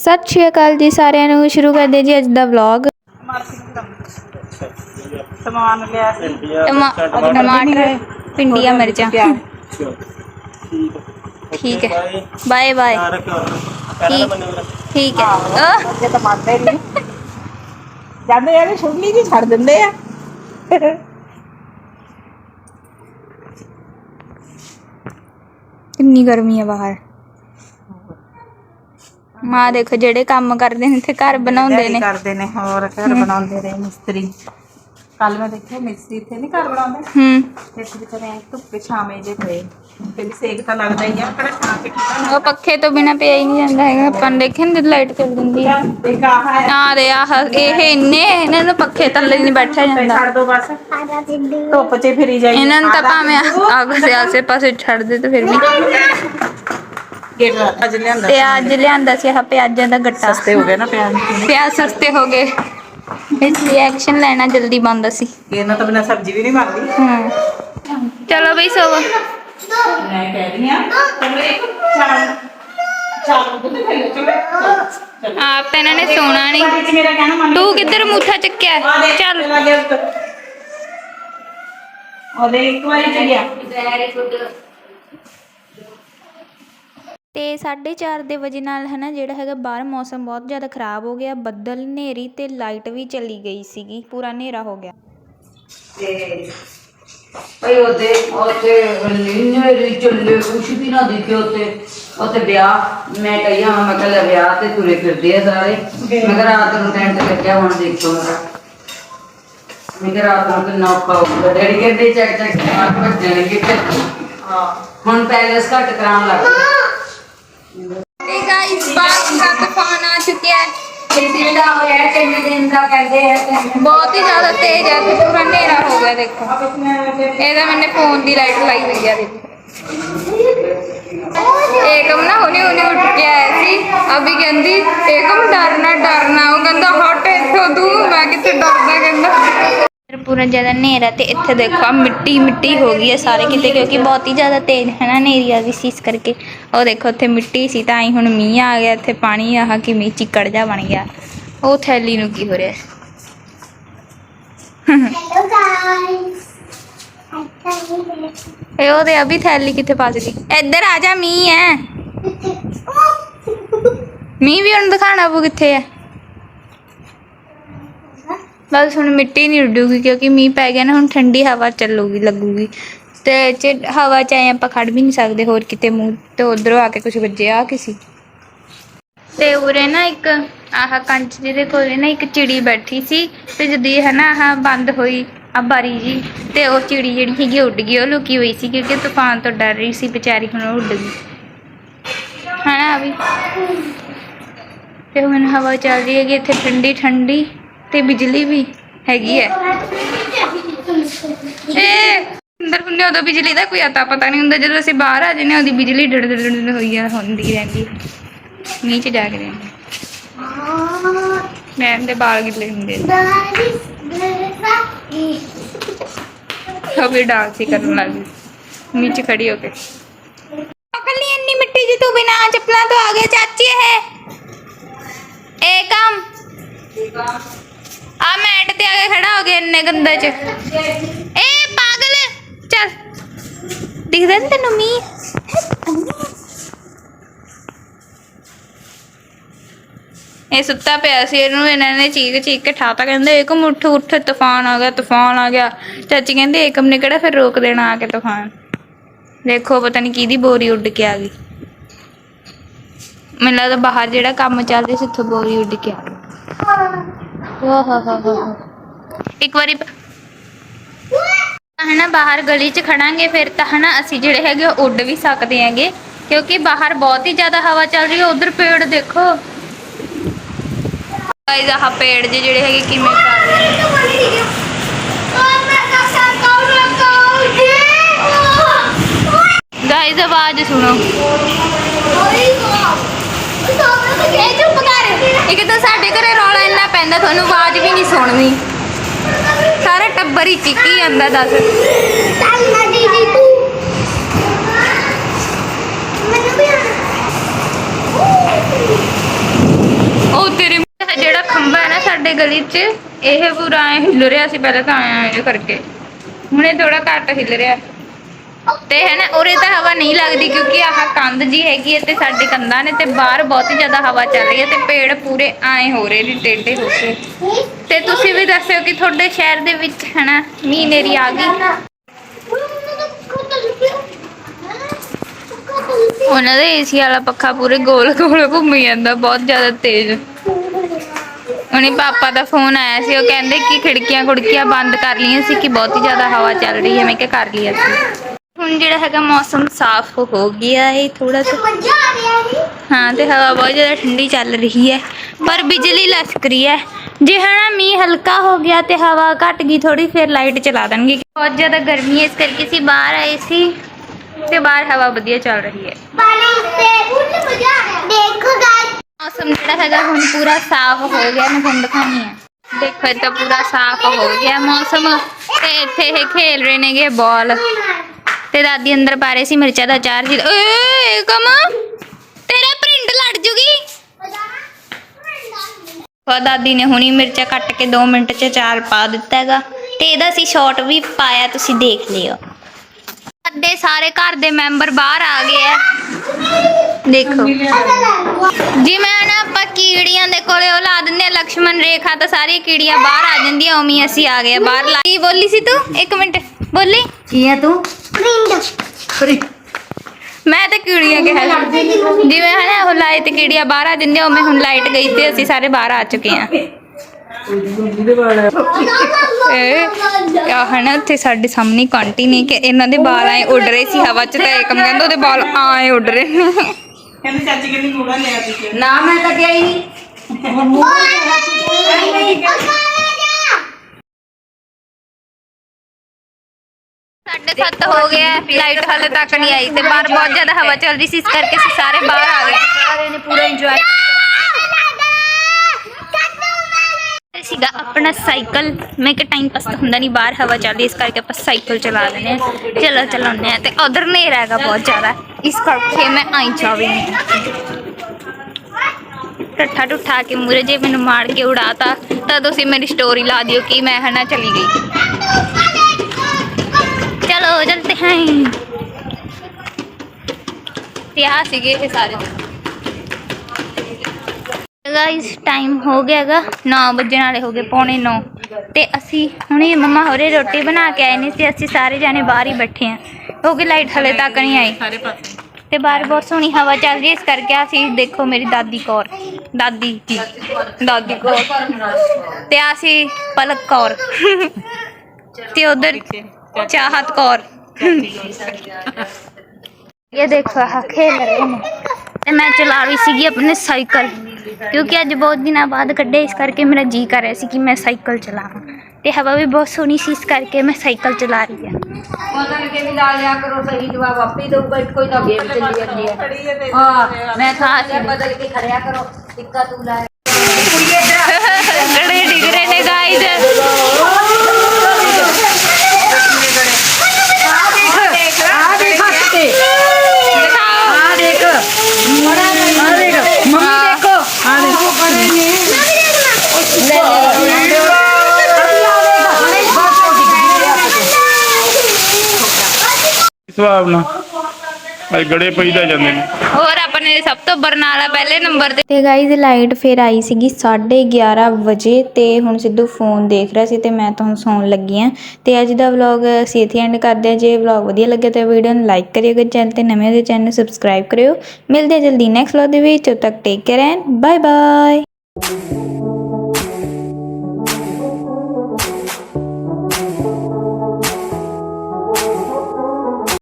ਸਤਿ ਸ਼੍ਰੀ ਅਕਾਲ ਜੀ ਸਾਰਿਆਂ ਨੂੰ ਸ਼ੁਰੂ ਕਰਦੇ ਜੀ ਅੱਜ ਦਾ ਵਲੌਗ ਸਮਾਨ ਲਿਆ ਸੀ। ਟਮਾਟਰ ਪਿੰਡੀਆਂ ਮਿਰਚਾਂ। ਠੀਕ ਹੈ। ਬਾਏ। ਬਾਏ ਠੀਕ ਠੀਕ ਹੈ। ਅਹ, ਅੱਗੇ ਤਾਂ ਮੰਨਦੇ ਨਹੀਂ ਜਾਂਦੇ ਯਾਰ ਛੁੱਲੀ ਜੀ ਛੱਡ ਦਿੰਦੇ ਆ। ਕਿੰਨੀ ਗਰਮੀ ਹੈ ਬਾਹਰ। ਮਾਂ ਦੇਖੋ ਜਿਹੜੇ ਕੰਮ ਕਰਦੇ ਨੇ ਤੇ ਘਰ ਬਣਾਉਂਦੇ ਨੇ। ਕਰਦੇ ਨੇ ਹੋਰ ਘਰ ਬਣਾਉਂਦੇ ਰਹੇ ਮਿਸਤਰੀ। ਕੱਲ ਮੈਂ ਦੇਖਿਆ ਮਿਸਤਰੀ ਇੱਥੇ ਨਹੀਂ ਘਰ ਬਣਾਉਂਦੇ। ਹੂੰ। ਇੱਥੇ ਵਿਚਾਰੇ ਐਂ ਧੁੱਪੇ ਛਾਵੇਂ ਜੇ ਪਏ। ਤੇ ਵੀ ਸੇਕ ਤਾਂ ਲੱਗਦਾ ਹੀ ਆ ਕਿਹੜਾ ਛਾਂ ਕੇ ਕੀਤਾ ਉਹ ਪੱਖੇ ਤੋਂ ਬਿਨਾ ਪਿਆ ਹੀ ਨਹੀਂ ਜਾਂਦਾ ਹੈਗਾ। ਆਪਾਂ ਨੇ ਦੇਖਿਆ ਨਾ ਲਾਈਟ ਚੱਲ ਜਾਂਦੀ ਆ। ਇੱਕ ਆਹ ਹੈ। ਆ ਦੇ ਆਹ ਇਹ ਇੰਨੇ ਇਹਨਾਂ ਨੂੰ ਪੱਖੇ ਥੱਲੇ ਨਹੀਂ ਬੈਠਿਆ ਜਾਂਦਾ। ਛੱਡ ਦੋ ਬਸ। ਧੁੱਪ 'ਚ ਫਿਰੀ ਜਾਈ ਇਹਨਾਂ ਨੂੰ ਤਾਂ ਭਾਵੇਂ ਦੇ ਆਸੇ ਪਾਸੇ ਛੱਡ ਦੇ ਤੇ ਫਿਰ ਵੀ। ਅੱਜ ਲਿਆਂਦਾ ਤੇ ਅੱਜ ਲਿਆਂਦਾ ਸੀ ਆਹ ਪਿਆਜ਼ਾਂ ਦਾ ਗੱਟਾ। ਸਸਤੇ ਹੋ ਗਏ ਨਾ ਪਿਆਜ਼? ਪਿਆਜ਼ ਸਸਤੇ ਹੋ ਗਏ। ਇਸ ਲਈ ਐਕਸ਼ਨ ਲੈਣਾ ਜਲਦੀ ਬੰਦ ਸੀ। ਇਹਨਾਂ ਤਾਂ ਬਿਨਾ ਸਬਜ਼ੀ ਵੀ ਨਹੀਂ ਬਣਦੀ। ਹੂੰ। ਚਲੋ ਬਈ ਸੋਵੋ ਮੈਂ ਕਹਿ ਰਹੀ ਆ ਚਲੋ ਆਪ ਤਾਂ ਇਹਨਾਂ ਨੇ ਸੋਣਾ ਨਹੀਂ। ਵਿੱਚ ਮੇਰਾ ਕਹਿਣਾ ਮੰਨ ਤੂੰ ਕਿੱਧਰ ਮੁੱਠਾ ਚੱਕਿਆ? ਚੱਲ। ਉਹਦੇ ਇੱਕ ਵਾਰੀ ਚ ਗਿਆ ਤੇ 4:30 ਦੇ ਵਜੇ ਨਾਲ ਹਨਾ ਜਿਹੜਾ ਹੈਗਾ ਬਾਹਰ ਮੌਸਮ ਬਹੁਤ ਜ਼ਿਆਦਾ ਖਰਾਬ ਹੋ ਗਿਆ ਬੱਦਲ ਹਨੇਰੀ ਤੇ ਲਾਈਟ ਵੀ ਚਲੀ ਗਈ ਸੀਗੀ ਪੂਰਾ ਹਨੇਰਾ ਹੋ ਗਿਆ। ਤੇ ਭਈ ਉਹਦੇ ਉੱਥੇ ਲਿੰਨੇਰੀ ਚੱਲੇ ਕੁਛ ਵੀ ਨਾ ਦਿਖੇ ਉੱਥੇ। ਉੱਥੇ ਵਿਆਹ ਮੈਂ ਕਹੀਆ ਮੈਂ ਕਹਿੰਦਾ ਵਿਆਹ ਤੇ ਤੁਰੇ ਫਿਰਦੇ ਆ ਸਾਰੇ। ਮੈਂ ਕਿਹਾ ਰਾਤ ਨੂੰ ਟੈਂਟ ਲੱਗਿਆ ਹੁਣ ਦੇਖੋ ਮੇਰਾ। ਮੈਂ ਕਿਹਾ ਰਾਤ ਨੂੰ ਕਿੰਨਾ ਔਖਾ ਹੋਊਗਾ ਡੈਡੀ ਕਹਿੰਦੇ ਚੱਕ ਚੱਕ ਮਾਰ ਭੱਜਣਗੇ ਤੇ ਹਾਂ। ਹੁਣ ਪੈਲਸ ਘੱਟ ਕਰਾਉਣ ਲੱਗ ਪਏ ਤੇ ਗਾਇਸ ਬਾਰਿਸ਼ ਦਾ ਤੂਫਾਨ ਆ ਚੁੱਕਿਆ ਹੈ ਕਿਸੇ ਦਾ ਹੋਇਆ ਕਿੰਨੇ ਦਿਨ ਦਾ ਕਹਿੰਦੇ ਆ ਬਹੁਤ ਹੀ ਜ਼ਿਆਦਾ ਤੇਜ਼ ਹੈ ਤੇ ਪੂਰਾ ਹਨੇਰਾ ਹੋ ਗਿਆ ਦੇਖੋ ਇਹਦਾ ਮੈਨੇ ਫੋਨ ਦੀ ਲਾਈਟ ਲਾਈ ਹੋਈ ਆ ਦੇਖੋ ਏਕਮ ਨਾ ਹੁਣੇ ਹੁਣੇ ਉੱਠ ਕੇ ਆਇਆ ਸੀ ਅਭੀ ਕਹਿੰਦੀ ਏਕਮ ਡਰਨਾ ਡਰਨਾ ਉਹ ਕਹਿੰਦਾ ਹਟ ਇੱਥੋਂ ਤੂੰ ਮੈਂ ਕਿੱਥੇ ਡਰਦਾ ਕਹਿੰਦਾ ਪੂਰਾ ਜ਼ਿਆਦਾ ਹਨੇਰਾ ਤੇ ਇੱਥੇ ਦੇਖੋ ਆਹ ਮਿੱਟੀ ਮਿੱਟੀ ਹੋ ਗਈ ਹੈ ਸਾਰੇ ਕਿਤੇ ਕਿਉਂਕਿ ਬਹੁਤ ਹੀ ਜ਼ਿਆਦਾ ਤੇਜ਼ ਹੈ ਨਾ ਹਨੇਰੀ ਆ ਗਈ ਸੀ ਇਸ ਕਰਕੇ। ਉਹ ਦੇਖੋ ਉੱਥੇ ਮਿੱਟੀ ਸੀ ਤਾਂ ਹੀ ਹੁਣ ਮੀਂਹ ਆ ਗਿਆ ਇੱਥੇ ਪਾਣੀ ਆਹ ਕਿ ਮੀਂਹ ਚਿੱਕੜ ਜਾ ਬਣ ਗਿਆ। ਉਹ ਥੈਲੀ ਨੂੰ ਕੀ ਹੋ ਰਿਹਾ? ਇਹ ਉਹਦੇ ਅਭੀ ਥੈਲੀ ਕਿੱਥੇ ਫਸ ਗਈ ਇੱਧਰ ਆ ਜਾ ਮੀਂਹ ਹੈ। ਮੀਂਹ ਵੀ ਹੁਣ ਦਿਖਾਣਾ ਪਊ ਕਿੱਥੇ ਹੈ। ਬਸ ਹੁਣ ਮਿੱਟੀ ਨਹੀਂ ਉੱਡੂਗੀ ਕਿਉਂਕਿ ਮੀਂਹ ਪੈ ਗਿਆ ਨਾ, ਹੁਣ ਠੰਡੀ ਹਵਾ ਚੱਲੂਗੀ, ਲੱਗੂਗੀ। ਤੇ ਚ ਹਵਾ ਚ ਆਏ ਆਪਾਂ ਖੜ ਵੀ ਨਹੀਂ ਸਕਦੇ, ਹੋਰ ਕਿਤੇ ਮੂੰਹ ਤੇ ਉਧਰੋਂ ਆ ਕੇ ਕੁਝ ਵੱਜਿਆ ਕਿਸੇ ਤੇ ਉਰੇ ਨਾ ਇੱਕ ਆਹ ਕੰਚ ਜਿਹਦੇ ਕੋਲੇ ਨਾ ਇੱਕ ਚਿੜੀ ਬੈਠੀ ਸੀ, ਤੇ ਜਦੋਂ ਇਹ ਨਾ ਆਹ ਬੰਦ ਹੋਈ ਆ ਬਾਰੀ ਜੀ, ਤੇ ਉਹ ਚਿੜੀ ਜਿਹੜੀ ਹੈਗੀ ਉੱਡ ਗਈ, ਉਹ ਲੁਕੀ ਹੋਈ ਸੀ ਕਿਉਂਕਿ ਤੂਫਾਨ ਤੋਂ ਡਰ ਰਹੀ ਸੀ ਵਿਚਾਰੀ ਹੁਣ ਉਹ ਉੱਡ ਗਈ। ਹਨਾ ਵੀ? ਤੇ ਹੁਣ ਹਵਾ ਚੱਲ ਰਹੀ ਹੈਗੀ, ਇੱਥੇ ਠੰਡੀ ਠੰਡੀ ਤੇ ਬਿਜਲੀ ਵੀ ਹੈਗੀ ਹੈ। ਏ ਅੰਦਰ ਹੁੰਦੇ ਉਦੋਂ ਬਿਜਲੀ ਦਾ ਕੋਈ ਅਤਾ ਪਤਾ ਨਹੀਂ ਹੁੰਦਾ ਜਦੋਂ ਅਸੀਂ ਬਾਹਰ ਆ ਹਾਂ ਉਹਦੀ ਬਿਜਲੀ ਡੜ ਡੜ ਡੜ ਹੋਈ ਆ ਹੁੰਦੀ ਰਹਿੰਦੀ। ਹੈ ਨੀਚ ਜਾ ਕੇ ਰਹਿੰਦੀ। ਮੈਂ ਦੇ ਬਾਲ ਗਿੱਲੇ ਹੁੰਦੇ ਵੀ ਡਾਂਸ ਹੀ ਕਰਨ ਲੱਗ ਗਈ। ਨੀਚੇ ਖੜੀ ਹੋ ਕੇ। ਅਕਲੀ ਇੰਨੀ ਮਿੱਟੀ ਜੀ ਤੂੰ ਬਿਨਾ ਚੱਪਲਾਂ ਤੋਂ ਆ ਗਿਆ ਚਾਚੀ ਇਹ। ਇਹ ਕੰਮ। ਆ ਮੈਟ ਤੇ ਆ ਕੇ ਖੜਾ ਹੋ ਗਿਆ ਇੰਨੇ ਗੰਦੇ ਚ। ਏ ਪਾਗਲ, ਚੱਲ। ਦਿਖਦਾ ਨੀ ਤੈਨੂੰ ਮੀਂਹ? ਇਹ ਸੁੱਤਾ ਪਿਆ ਸੀ, ਇਹਨੂੰ ਇਹਨਾਂ ਨੇ ਚੀਕ ਚੀਕ ਕੇ ਠਾਤਾ। ਕਹਿੰਦੇ ਏਕਮ ਉੱਠ ਉੱਠ, ਤੂਫਾਨ ਆ ਗਿਆ, ਤੂਫਾਨ ਆ ਗਿਆ। ਚਾਚੀ ਕਹਿੰਦੇ ਏਕਮ ਨੇ ਕਿਹੜਾ ਫਿਰ ਰੋਕ ਦੇਣਾ ਆ ਕੇ ਤੂਫਾਨ? ਦੇਖੋ, ਪਤਾ ਨਹੀਂ ਕਿਹਦੀ ਬੋਰੀ ਉੱਡ ਕੇ ਆ ਗਈ। ਮੈਨੂੰ ਲੱਗਦਾ ਬਾਹਰ ਜਿਹੜਾ ਕੰਮ ਚੱਲ ਰਿਹਾ ਸੀ, ਉੱਥੋਂ ਬੋਰੀ ਉੱਡ ਕੇ ਆ ਗਈ। ਇੱਕ ਵਾਰੀ ਹਨਾ ਬਾਹਰ ਗਲੀ 'ਚ ਖੜਾਂਗੇ ਫਿਰ ਤਾਂ ਹਨਾ ਅਸੀਂ ਜਿਹੜੇ ਹੈਗੇ ਉਹ ਉੱਡ ਵੀ ਸਕਦੇ ਹੈਗੇ ਕਿਉਂਕਿ ਬਾਹਰ ਬਹੁਤ ਹੀ ਜ਼ਿਆਦਾ ਹਵਾ ਚੱਲ ਰਹੀ ਹੈ ਉਧਰ ਪੇੜ ਦੇਖੋ ਗਾਇਜ਼ ਆਹ ਪੇੜ ਜਿਹੇ ਜਿਹੜੇ ਹੈਗੇ ਕਿਵੇਂ ਕਰ ਰਹੇ ਨੇ ਗਾਇਜ਼ ਆਵਾਜ਼ ਸੁਣੋ ਇਹ ਚੁੱਪ ਕਰ ਇੱਕ ਤਾਂ ਸਾਡੇ ਘਰੇ ਰੌਲਾ ਇੰਨਾ ਪੈਂਦਾ, ਤੁਹਾਨੂੰ ਆਵਾਜ਼ ਵੀ ਨਹੀਂ ਸੁਣਨੀ। ਸਾਰਾ ਟੱਬਰ ਹੀ ਚਿੱਕੀ ਜਾਂਦਾ, ਦੱਸ। ਜਿਹੜਾ ਖੰਭਾ ਨਾ ਸਾਡੇ ਗਲੀ 'ਚ, ਇਹ ਪੂਰਾ ਹਿੱਲ ਰਿਹਾ ਸੀ, ਪਹਿਲਾਂ ਤਾਂ ਆਇਆ ਇਹ ਕਰਕੇ। ਹੁਣੇ ਥੋੜਾ ਘੱਟ ਹਿੱਲ ਰਿਹਾ। ਤੇ ਹੈ ਨਾ, ਉਰੇ ਤਾਂ ਹਵਾ ਨਹੀਂ ਲੱਗਦੀ ਕਿਉਂਕਿ ਆਹ ਕੰਧ ਜੀ ਹੈਗੀ ਹੈ ਤੇ ਸਾਡੇ ਕੰਧਾਂ ਨੇ ਤੇ ਬਾਹਰ ਬਹੁਤ ਹੀ ਜ਼ਿਆਦਾ ਹਵਾ ਚੱਲ ਰਹੀ ਹੈ ਤੇ ਪੇੜ ਪੂਰੇ ਐਂ ਹੋ ਰਹੇ ਨੇ, ਟੇਢੇ ਹੋ ਕੇ। ਤੇ ਤੁਸੀਂ ਵੀ ਦੱਸਿਓ ਕਿ ਤੁਹਾਡੇ ਸ਼ਹਿਰ ਦੇ ਵਿੱਚ, ਹੈ ਨਾ, ਮੀਂਹ ਨੇਰੀ ਆ ਗਈ। ਉਹਨਾਂ ਦੇ ਏਸੀ ਵਾਲਾ ਪੱਖਾ ਪੂਰੇ ਗੋਲ ਗੋਲ ਘੁੰਮੀ ਜਾਂਦਾ, ਬਹੁਤ ਜ਼ਿਆਦਾ ਤੇਜ਼। ਉਹਨੇ ਪਾਪਾ ਦਾ ਫੋਨ ਆਇਆ ਸੀ, ਉਹ ਕਹਿੰਦੇ ਕਿ ਖਿੜਕੀਆਂ ਖੁੜਕੀਆਂ ਬੰਦ ਕਰ ਲਈਆਂ ਸੀ ਕਿ ਬਹੁਤ ਹੀ ਜ਼ਿਆਦਾ ਹਵਾ ਚੱਲ ਰਹੀ ਹੈ, ਮੈਂ ਕਿਹਾ ਕਰ ਲਿਆ ਸੀ ਹੁਣ ਜਿਹੜਾ ਹੈਗਾ ਮੌਸਮ ਸਾਫ਼ ਹੋ ਗਿਆ ਹੈ ਥੋੜਾ ਜਿਹਾ। ਹਾਂ, ਤੇ ਹਵਾ ਬਹੁਤ ਜ਼ਿਆਦਾ ਠੰਡੀ ਚੱਲ ਰਹੀ ਹੈ, ਪਰ ਬਿਜਲੀ ਲਸਕ ਰਹੀ ਹੈ। ਜੇ ਹਨਾ ਮੀਂਹ ਹਲਕਾ ਹੋ ਗਿਆ ਤੇ ਹਵਾ ਘਟ ਗਈ ਥੋੜੀ ਫਿਰ ਲਾਈਟ ਚਲਾ ਦੇਣਗੇ। ਬਹੁਤ ਜ਼ਿਆਦਾ ਗਰਮੀ ਹੈ, ਇਸ ਕਰਕੇ ਅਸੀਂ ਬਾਹਰ ਆਏ ਸੀ ਤੇ ਬਾਹਰ ਹਵਾ ਵਧੀਆ ਚੱਲ ਰਹੀ ਹੈ। ਮੌਸਮ ਜਿਹੜਾ ਹੈਗਾ ਹੁਣ ਪੂਰਾ ਸਾਫ਼ ਹੋ ਗਿਆ, ਮੈਂ ਤੁਹਾਨੂੰ ਦਿਖਾਣੀ ਹੈ। ਦੇਖੋ, ਇਹ ਤਾਂ ਪੂਰਾ ਸਾਫ਼ ਹੋ ਗਿਆ ਮੌਸਮ ਤੇ ਇੱਥੇ ਇਹ ਖੇਲ ਰਹੇ ਨੇਗੇ, ਬਾਲ। ਤੇ ਦਾਦੀ ਅੰਦਰ ਪਾ ਰਹੀ ਸੀ ਮਿਰਚਾਂ ਦਾ ਚਾਰ ਜੀ ਏ ਕਮ, ਤੇਰਾ ਪ੍ਰਿੰਟ ਲੜ ਜੂਗੀ। ਉਹ ਦਾਦੀ ਨੇ ਹੁਣੀ ਮਿਰਚਾਂ ਕੱਟ ਕੇ 2 ਮਿੰਟ 'ਚ ਅਚਾਰ ਪਾ ਦਿੱਤਾ ਹੈਗਾ। ਤੇ ਇਹਦਾ ਅਸੀਂ ਸ਼ਾਰਟ ਵੀ ਪਾਇਆ, ਤੁਸੀਂ ਦੇਖ ਲਿਓ। ਅੱਧੇ ਸਾਰੇ ਘਰ ਦੇ ਮੈਂਬਰ ਬਾਹਰ ਆ ਗਏ ਆ। ਦੇਖੋ। ਜੀ, ਮੈਂ ਨਾ ਆਪਾਂ ਕੀੜੀਆਂ ਦੇ ਕੋਲੇ ਉਹ ਲਾ ਦਿੰਦੇ ਆ ਰੇਖਾ ਤਾਂ ਸਾਰੀ ਕੀੜੀਆਂ ਬਾਹਰ ਆ ਜਾਂਦੀਆਂ ਉਮੀ ਅਸੀਂ ਆ ਗਏ ਬਾਹਰ। ਲਾ ਕੀ ਬੋਲੀ ਸੀ ਤੂੰ? 1 ਮਿੰਟ, ਬੋਲੀ। ਕੀ ਆ ਤੂੰ? ਮੈਂ ਤਾਂ ਕੀੜੀਆਂ ਕਿਹਾ ਸੀ। ਜਿਵੇਂ ਹਨਾ ਉਹ ਲਾਈਟ ਕੀੜੀਆਂ ਬਾਹਰ ਆ ਉਹ ਮੈਂ ਹੁਣ ਲਾਈਟ ਗਈ ਤੇ ਅਸੀਂ ਸਾਰੇ ਬਾਹਰ ਆ ਚੁੱਕੇ ਆ ਇਹ ਆ ਉੱਥੇ ਸਾਡੇ ਸਾਹਮਣੇ ਕੰਟੀ ਨਹੀਂ ਕਿ ਇਹਨਾਂ ਦੇ ਬਾਲ ਆਏ ਉੱਡ ਰਹੇ ਸੀ ਹਵਾ 'ਚ ਤਾਂ ਇਹ ਕੰਮ ਕਹਿੰਦਾ ਉਹਦੇ ਬਾਲ ਆਏ ਉੱਡ ਰਹੇ ਨੇ। ਕਹਿੰਦੇ ਚਾਚੀ ਕਹਿੰਦੀ ਮੂੜਾ ਲਿਆ ਤੁਸੀਂ। ਨਾ ਮੈਂ ਤਾਂ ਗਿਆ ਹੀ 7 ਹੋ ਗਿਆ ਲਾਈਟ ਹਾਲੇ ਤੱਕ ਨਹੀਂ ਆਈ ਤੇ ਬਾਹਰ ਬਹੁਤ ਜ਼ਿਆਦਾ ਹਵਾ ਚੱਲ ਰਹੀ ਸੀ ਇਸ ਕਰਕੇ ਸਾਰੇ ਬਾਹਰ ਆ ਗਏ। ਸਾਰੇ ਨੇ ਪੂਰਾ ਇੰਜੋਏ ਸੀਗਾ ਆਪਣਾ ਸਾਈਕਲ। ਮੈਂ ਕਿ ਟਾਈਮ ਪਾਸ ਤਾਂ ਹੁੰਦਾ ਨਹੀਂ ਬਾਹਰ ਹਵਾ ਚੱਲਦੀ ਇਸ ਕਰਕੇ ਆਪਾਂ ਸਾਈਕਲ ਚਲਾ ਲੈਨੇ ਚਲੋ ਚਲਾਉਂਦੇ ਆ ਤੇ ਉਧਰ ਹਨੇਰਾ ਹੈਗਾ ਬਹੁਤ ਜ਼ਿਆਦਾ। ਇਸ ਕਰਕੇ ਮੈਂ ਆਈ ਚਾਵੀ ਠੱਠਾ ਠੁੱਠਾ ਕੇ ਮੂਰੇ ਜੇ ਮੈਨੂੰ ਮਾਰ ਕੇ ਉਡਾਤਾ ਤਾਂ ਤੁਸੀਂ ਮੇਰੀ ਸਟੋਰੀ ਲਾ ਦਿਓ ਕਿ ਮੈਂ ਹਨਾ ਚਲੀ ਗਈ। ਚਲਤੇ ਹਾਂ ਤੇ ਆ ਸੀਗੇ ਇਹ ਸਾਰੇ ਗਾਇਸ ਟਾਈਮ ਹੋ ਗਿਆ ਹੈਗਾ 9 ਵਜੇ ਵਾਲੇ ਹੋ ਗਏ ਪੌਣੇ 9 ਤੇ ਅਸੀਂ ਹੁਣੇ ਮੰਮਾ ਹੋਰੇ ਰੋਟੀ ਬਣਾ ਕੇ ਆਏ ਨੇ ਤੇ ਅਸੀਂ ਸਾਰੇ ਜਾਣੇ ਬਾਹਰ ਹੀ ਬੈਠੇ ਆ ਕਿਉਂਕਿ ਲਾਈਟ ਹਲੇ ਤੱਕ ਨਹੀਂ ਆਈ। ਸਾਰੇ ਪਾਸੇ। ਤੇ ਬਾਹਰ ਬਹੁਤ ਸੋਹਣੀ ਹਵਾ ਚੱਲ ਰਹੀ ਇਸ ਕਰਕੇ ਅਸੀਂ ਦੇਖੋ ਮੇਰੀ ਦਾਦੀ ਕੌਰ ਦਾਦੀ ਜੀ ਦਾਦੀ ਕੌਰ। ਤੇ ਅਸੀਂ ਪਲਕ ਕੌਰ। ਤੇ ਉਧਰ ਕੌਰ। ਇਹ ਦੇਖੋ ਆਹ ਖੇਲ ਰਹੇ ਨੇ। ਤੇ ਮੈਂ ਚਲਾ ਰਹੀ ਸੀਗੀ ਆਪਣੇ ਸਾਈਕਲ। ਕਿਉਂਕਿ ਅੱਜ ਬਹੁਤ ਦਿਨਾਂ ਬਾਅਦ ਕੱਢੇ ਇਸ ਕਰਕੇ ਮੇਰਾ ਜੀ ਕਰ ਰਿਹਾ ਸੀ ਕਿ ਮੈਂ ਸਾਈਕਲ ਚਲਾਵਾਂ। ਤੇ ਹਵਾ ਵੀ ਬਹੁਤ ਸੋਹਣੀ ਸੀ ਇਸ ਕਰਕੇ ਮੈਂ ਸਾਈਕਲ ਚਲਾ ਰਹੀ ਹਾਂ। ਉਹਨਾਂ ਨੇ ਵੀ ਲਾ ਲਿਆ ਕਰੋ ਸਹੀ ਜਵਾਬ ਆਪੇ ਦਊਗਾ ਕੋਈ ਤਾਂ ਗੇਮ ਚੱਲੀ ਜਾਂਦੀ ਹੈ। ਹਾਂ ਮੈਂ ਤਾਂ ਬਦਲ ਕੇ ਖੜਿਆ ਕਰੋ ਟਿੱਕਾ ਤੂੰ ਲਾਇਆ ਗੜੇ ਡਿੱਗ ਰਹੇ ਨੇ ਗਾਈਜ਼ ਆ ਦੇਖ ਹੱਥ ਤੇ ਦਿਖਾਓ ਆ ਦੇਖ ਆ ਦੇਖ ਮੰਮੀ ਦੇਖੋ ਆ ਦੇਖੋ ਹਿਸਾਬ ਨਾਲ ਅੱਜ ਗੜੇ ਪਈਦਾ ਜਾਂਦੇ ਨੇ। ਹੋਰ ਆਪਣੇ ਸਭ ਤੋਂ ਬਰਨਾਲਾ ਪਹਿਲੇ ਨੰਬਰ ਤੇ। ਤੇ ਗਾਈਜ਼ ਲਾਈਟ ਫਿਰ ਆਈ ਸੀਗੀ 11:30 ਵਜੇ ਤੇ ਹੁਣ ਸਿੱਧੂ ਫੋਨ ਦੇਖ ਰਿਹਾ ਸੀ ਤੇ ਮੈਂ ਤਾਂ ਹੁਣ ਸੌਣ ਲੱਗੀ ਆ ਤੇ ਅੱਜ ਦਾ ਵਲੌਗ ਅਸੀਂ ਇੱਥੇ ਐਂਡ ਕਰਦੇ ਆ ਜੇ ਵਲੌਗ ਵਧੀਆ ਲੱਗਿਆ ਤਾਂ ਵੀਡੀਓ ਨੂੰ ਲਾਈਕ ਕਰਿਓ ਅਗਰ ਚੈਨਲ ਤੇ ਨਵੇਂ ਹੋ ਤਾਂ ਚੈਨਲ ਨੂੰ ਸਬਸਕ੍ਰਾਈਬ ਕਰਿਓ। ਮਿਲਦੇ ਆ ਜਲਦੀ ਨੈਕਸਟ ਵਲੌਗ ਦੇ ਵਿੱਚ ਉਦੋਂ ਤੱਕ take care and bye bye